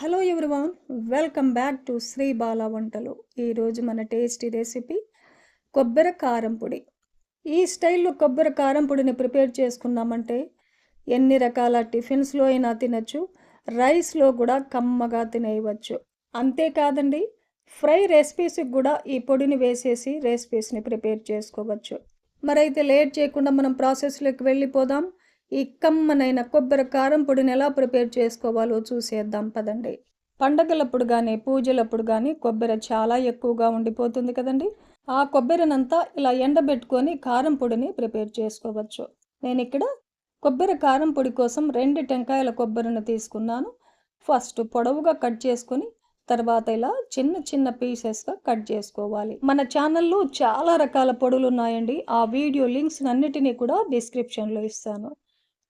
Hello everyone welcome back to Sri Bala వంటలు ఈరోజు మన టేస్టీ రెసిపీ కొబ్బరి కారం పొడి. ఈ స్టైల్లో కొబ్బరి కారం పొడిని ప్రిపేర్ చేసుకున్నామంటే ఎన్ని రకాల టిఫిన్స్లో అయినా తినచ్చు రైస్లో కూడా కమ్మగా తినేయవచ్చు. అంతేకాదండి ఫ్రై రెసిపీస్కి కూడా ఈ పొడిని వేసేసి రెసిపీస్ని ప్రిపేర్ చేసుకోవచ్చు. మరైతే లేట్ చేయకుండా మనం ప్రాసెస్లోకి వెళ్ళిపోదాం. ఈ కమ్మనైన కొబ్బరి కారం పొడిని ఎలా ప్రిపేర్ చేసుకోవాలో చూసేద్దాం పదండి. పండగలప్పుడు కానీ పూజలప్పుడు కానీ కొబ్బరి చాలా ఎక్కువగా ఉండిపోతుంది కదండి. ఆ కొబ్బరినంతా ఇలా ఎండబెట్టుకొని కారం పొడిని ప్రిపేర్ చేసుకోవచ్చు. నేను ఇక్కడ కొబ్బరి కారం పొడి కోసం రెండు టెంకాయల కొబ్బరిని తీసుకున్నాను. ఫస్ట్ పొడవుగా కట్ చేసుకొని తర్వాత ఇలా చిన్న చిన్న పీసెస్గా కట్ చేసుకోవాలి. మన ఛానల్లో చాలా రకాల పొడులు ఉన్నాయండి ఆ వీడియో లింక్స్ అన్నిటినీ కూడా డిస్క్రిప్షన్లో ఇస్తాను.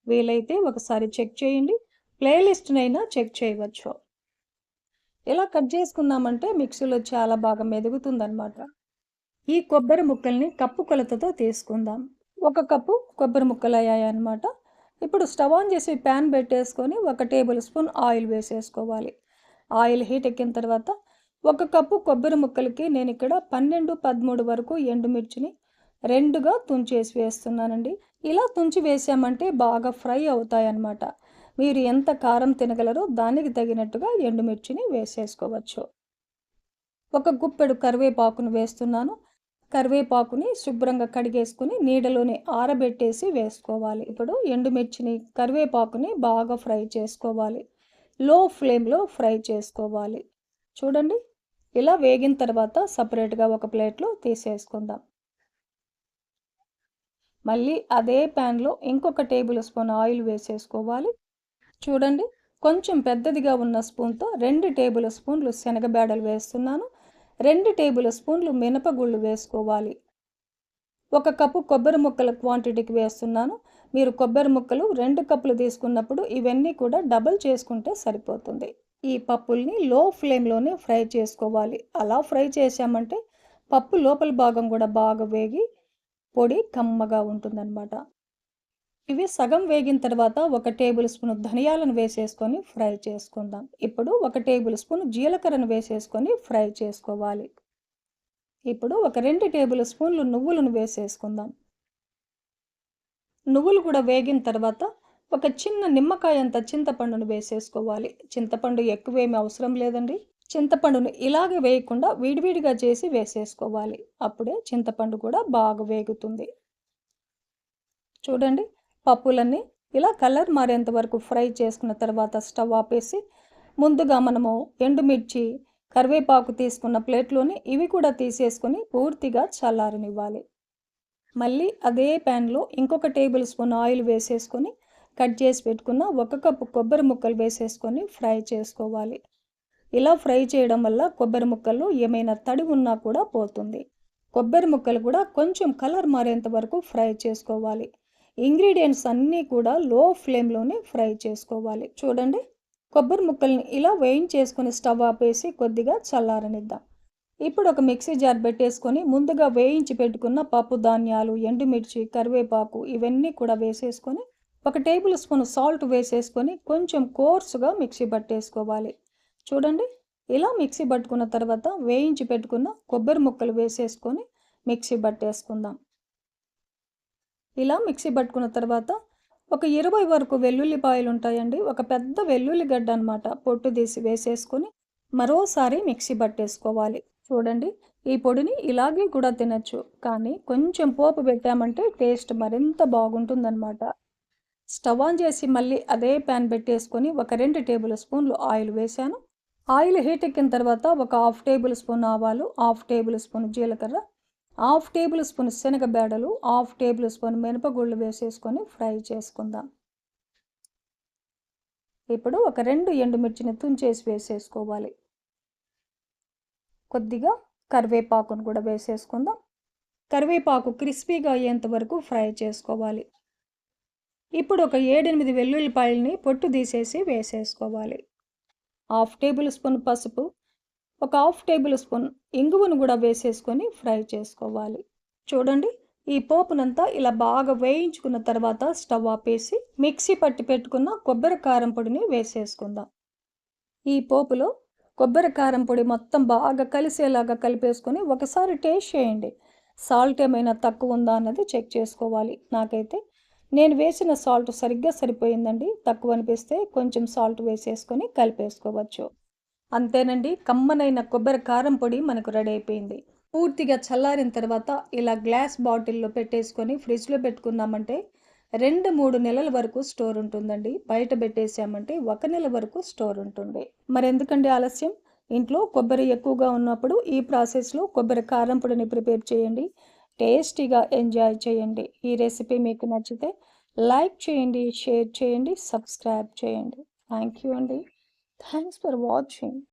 వీలైతే ఒకసారి చెక్ చేయండి. ప్లేలిస్ట్నైనా చెక్ చేయవచ్చు. ఇలా కట్ చేసుకున్నామంటే మిక్సీలో చాలా బాగా మెదుగుతుందనమాట ఈ కొబ్బరి ముక్కల్ని కప్పు కొలతతో తీసుకుందాం. ఒక కప్పు కొబ్బరి ముక్కలు అయ్యాయన్నమాట. ఇప్పుడు స్టవ్ ఆన్ చేసి ప్యాన్ పెట్టేసుకొని ఒక టేబుల్ స్పూన్ ఆయిల్ వేసేసుకోవాలి. ఆయిల్ హీట్ ఎక్కిన తర్వాత ఒక కప్పు కొబ్బరి ముక్కలకి నేను ఇక్కడ పన్నెండు పదమూడు వరకు ఎండుమిర్చిని రెండుగా తుంచేసి వేస్తున్నానండి. ఇలా తుంచి వేసామంటే బాగా ఫ్రై అవుతాయి అన్నమాట మీరు ఎంత కారం తినగలరో దానికి తగినట్టుగా ఎండుమిర్చిని వేసేసుకోవచ్చు. ఒక గుప్పెడు కరివేపాకును వేస్తున్నాను. కరివేపాకుని శుభ్రంగా కడిగేసుకుని నీడలోనే ఆరబెట్టేసి వేసుకోవాలి. ఇప్పుడు ఎండుమిర్చిని కరివేపాకుని బాగా ఫ్రై చేసుకోవాలి. లో ఫ్లేమ్లో ఫ్రై చేసుకోవాలి. చూడండి. ఇలా వేగిన తర్వాత సపరేట్గా ఒక ప్లేట్లో తీసేసుకుందాం. మళ్ళీ అదే ప్యాన్లో ఇంకొక టేబుల్ స్పూన్ ఆయిల్ వేసేసుకోవాలి. చూడండి కొంచెం పెద్దదిగా ఉన్న స్పూన్తో రెండు టేబుల్ స్పూన్లు శనగబేడలు వేస్తున్నాను. రెండు టేబుల్ స్పూన్లు మినపగుళ్ళు వేసుకోవాలి. ఒక కప్పు కొబ్బరి ముక్కల క్వాంటిటీకి వేస్తున్నాను. మీరు కొబ్బరి ముక్కలు రెండు కప్పులు తీసుకున్నప్పుడు ఇవన్నీ కూడా డబల్ చేసుకుంటే సరిపోతుంది. ఈ పప్పుల్ని లో ఫ్లేమ్లోనే ఫ్రై చేసుకోవాలి. అలా ఫ్రై చేసామంటే పప్పు లోపల భాగం కూడా బాగా వేగి పొడి కమ్మగా ఉంటుందన్నమాట. ఇవి సగం వేగిన తర్వాత ఒక టేబుల్ స్పూన్ ధనియాలను వేసేసుకొని ఫ్రై చేసుకుందాం. ఇప్పుడు ఒక టేబుల్ స్పూన్ జీలకర్రను వేసేసుకొని ఫ్రై చేసుకోవాలి. ఇప్పుడు ఒక రెండు టేబుల్ స్పూన్లు నువ్వులను వేసేసుకుందాం. నువ్వులు కూడా వేగిన తర్వాత ఒక చిన్న నిమ్మకాయంత చింతపండును వేసేసుకోవాలి. చింతపండు ఎక్కువేమీ అవసరం లేదండి. చింతపండును ఇలాగే వేయకుండా విడివిడిగా చేసి వేసేసుకోవాలి. అప్పుడే చింతపండు కూడా బాగా వేగుతుంది. చూడండి పప్పులన్నీ ఇలా కలర్ మారేంత వరకు ఫ్రై చేసుకున్న తర్వాత స్టవ్ ఆపేసి ముందుగా మనము ఎండుమిర్చి కరివేపాకు తీసుకున్న ప్లేట్లోని ఇవి కూడా తీసేసుకొని పూర్తిగా చల్లారనివ్వాలి. మళ్ళీ అదే ప్యాన్లో ఇంకొక టేబుల్ స్పూన్ ఆయిల్ వేసేసుకొని కట్ చేసి పెట్టుకున్న ఒక కప్పు కొబ్బరి ముక్కలు వేసేసుకొని ఫ్రై చేసుకోవాలి. ఇలా ఫ్రై చేయడం వల్ల కొబ్బరి ముక్కలు ఏమైనా తడి ఉన్నా కూడా పోతుంది. కొబ్బరి ముక్కలు కూడా కొంచెం కలర్ మారేంత వరకు ఫ్రై చేసుకోవాలి. ఇంగ్రీడియంట్స్ అన్నీ కూడా లో ఫ్లేమ్లోనే ఫ్రై చేసుకోవాలి. చూడండి కొబ్బరి ముక్కల్ని ఇలా వేయించేసుకొని స్టవ్ ఆపేసి కొద్దిగా చల్లారనిద్దాం. ఇప్పుడు ఒక మిక్సీ జార్ పెట్టేసుకొని ముందుగా వేయించి పెట్టుకున్న పప్పు ధాన్యాలు ఎండుమిర్చి కరివేపాకు ఇవన్నీ కూడా వేసేసుకొని ఒక టేబుల్ స్పూన్ సాల్ట్ వేసేసుకొని కొంచెం కోర్సుగా మిక్సీ పట్టేసుకోవాలి. చూడండి. ఇలా మిక్సీ పట్టుకున్న తర్వాత వేయించి పెట్టుకున్న కొబ్బరి ముక్కలు వేసేసుకొని మిక్సీ పట్టేసుకుందాం. ఇలా మిక్సీ పట్టుకున్న తర్వాత ఒక ఇరవై వరకు వెల్లుల్లిపాయలు ఉంటాయండి. ఒక పెద్ద వెల్లుల్లి గడ్డ అనమాట పొట్టు తీసి వేసేసుకొని మరోసారి మిక్సీ పట్టేసుకోవాలి. చూడండి ఈ పొడిని ఇలాగే కూడా తినచ్చు. కానీ కొంచెం పోపు పెట్టామంటే టేస్ట్ మరింత బాగుంటుందన్నమాట. స్టవ్ ఆన్ చేసి మళ్ళీ అదే ప్యాన్ పెట్టేసుకొని ఒక రెండు టేబుల్ స్పూన్లు ఆయిల్ వేశాను. ఆయిల్ హీట్ ఎక్కిన తర్వాత ఒక హాఫ్ టేబుల్ స్పూన్ ఆవాలు హాఫ్ టేబుల్ స్పూన్ జీలకర్ర హాఫ్ టేబుల్ స్పూన్ శనగబేడలు హాఫ్ టేబుల్ స్పూన్ మినపగుళ్ళు వేసేసుకొని ఫ్రై చేసుకుందాం. ఇప్పుడు ఒక రెండు ఎండుమిర్చిని తుంచేసి వేసేసుకోవాలి. కొద్దిగా కరివేపాకును కూడా వేసేసుకుందాం. కరివేపాకు క్రిస్పీగా అయ్యేంత వరకు ఫ్రై చేసుకోవాలి. ఇప్పుడు ఒక ఏడెనిమిది వెల్లుల్లిపాయలని పొట్టు తీసేసి వేసేసుకోవాలి. హాఫ్ టేబుల్ స్పూన్ పసుపు ఒక హాఫ్ టేబుల్ స్పూన్ ఇంగువను కూడా వేసేసుకొని ఫ్రై చేసుకోవాలి. చూడండి ఈ పోపునంతా ఇలా బాగా వేయించుకున్న తర్వాత స్టవ్ ఆపేసి మిక్సీ పట్టి పెట్టుకున్న కొబ్బరి కారం పొడిని వేసేసుకుందాం. ఈ పోపులో కొబ్బరి కారం పొడి మొత్తం బాగా కలిసేలాగా కలిపేసుకొని ఒకసారి టేస్ట్ చేయండి. సాల్ట్ ఏమైనా తక్కువ ఉందా అన్నది చెక్ చేసుకోవాలి. నాకైతే నేను వేసిన సాల్ట్ సరిగ్గా సరిపోయిందండి. తక్కువ అనిపిస్తే కొంచెం సాల్ట్ వేసేసుకొని కలిపేసుకోవచ్చు. అంతేనండి కమ్మనైన కొబ్బరి కారం పొడి మనకు రెడీ అయిపోయింది. పూర్తిగా చల్లారిన తర్వాత ఇలా గ్లాస్ బాటిల్లో పెట్టేసుకొని ఫ్రిడ్జ్లో పెట్టుకున్నామంటే రెండు మూడు నెలల వరకు స్టోర్ ఉంటుందండి. బయట పెట్టేసామంటే ఒక నెల వరకు స్టోర్ ఉంటుంది. మరి ఎందుకండి ఆలస్యం? ఇంట్లో కొబ్బరి ఎక్కువగా ఉన్నప్పుడు ఈ ప్రాసెస్లో కొబ్బరి కారం పొడిని ప్రిపేర్ చేయండి. టేస్టీగా ఎంజాయ్ చేయండి. ఈ రెసిపీ మీకు నచ్చితే లైక్ చేయండి షేర్ చేయండి సబ్స్క్రైబ్ చేయండి. థ్యాంక్ యూ అండి. Thanks for watching.